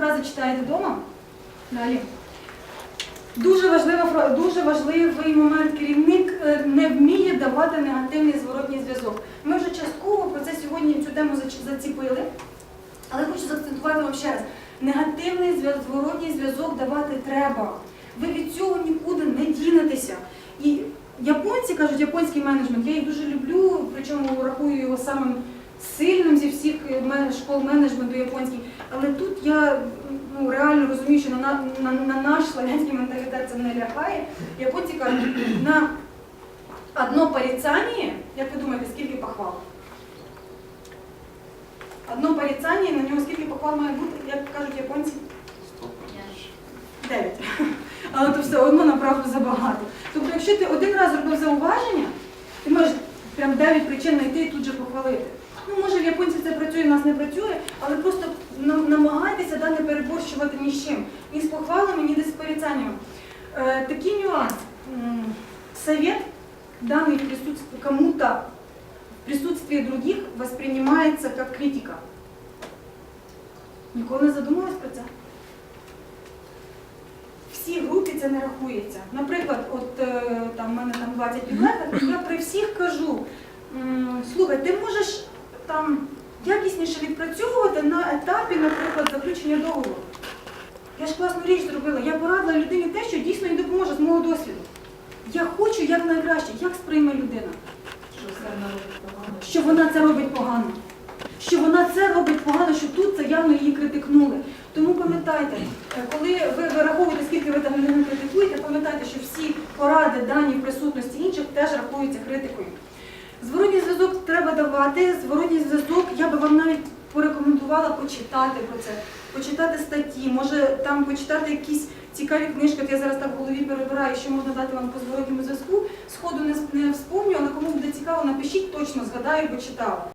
Фраза читаєте вдома. Далі. Дуже, важлива, дуже важливий момент. Керівник е, не вміє давати негативний зворотній зв'язок. Ми вже частково про це сьогодні цю тему заціпили, але хочу заакцентувати вам ще раз. Негативний зворотній зв'язок давати треба. Ви від цього нікуди не дінетеся. І японці кажуть, японський менеджмент, я їх дуже люблю, причому рахую його самим сильним зі всіх е, школ менеджменту японських. Але тут я ну, реально розумію, що на, на, на, на наш славянський менталітет це не лягає. Японці кажуть, на одно порицання, як ви думаєте, скільки похвал? Одно порицання, на нього скільки похвал має бути, як кажуть японці? Дев'ять. Але то все одно направду забагато. Тобто, якщо ти один раз зробив зауваження, ти можеш прям 9 причин знайти і тут же похвалити. Ну, може, в японців це працює, в нас не працює, але просто намагайтеся да, не переборщувати ні з чим. Ні з похвалами, ні з порицаннями. Е, такий нюанс. Совет, присутствии кому-то в присутствии других, воспринимается как критика. Ніколи не задумувалась про це? всій групі це не рахується. Наприклад, от е, там в мене там 20 підлеглих, я при всіх кажу, слухай, ти можеш там якісніше відпрацьовувати на етапі, наприклад, заключення договору. Я ж класну річ зробила. Я порадила людині те, що дійсно їй допоможе з мого досвіду. Я хочу як найкраще, як сприйме людина, що вона це робить погано. Що вона це робить погано, що тут це явно її критикнули. Тому пам'ятайте, е, коли ви вираховуєте, скільки ви там людину критикуєте, пам'ятайте, що всі поради дані присутності інших теж рахуються критикою. Зворотній зв'язок треба давати. Зворотній зв'язок я би вам навіть порекомендувала почитати про це, почитати статті, може там почитати якісь цікаві книжки. От я зараз так в голові перебираю, що можна дати вам по зворотньому зв'язку. Сходу не, не вспомню, але кому буде цікаво, напишіть точно, згадаю, бо читала.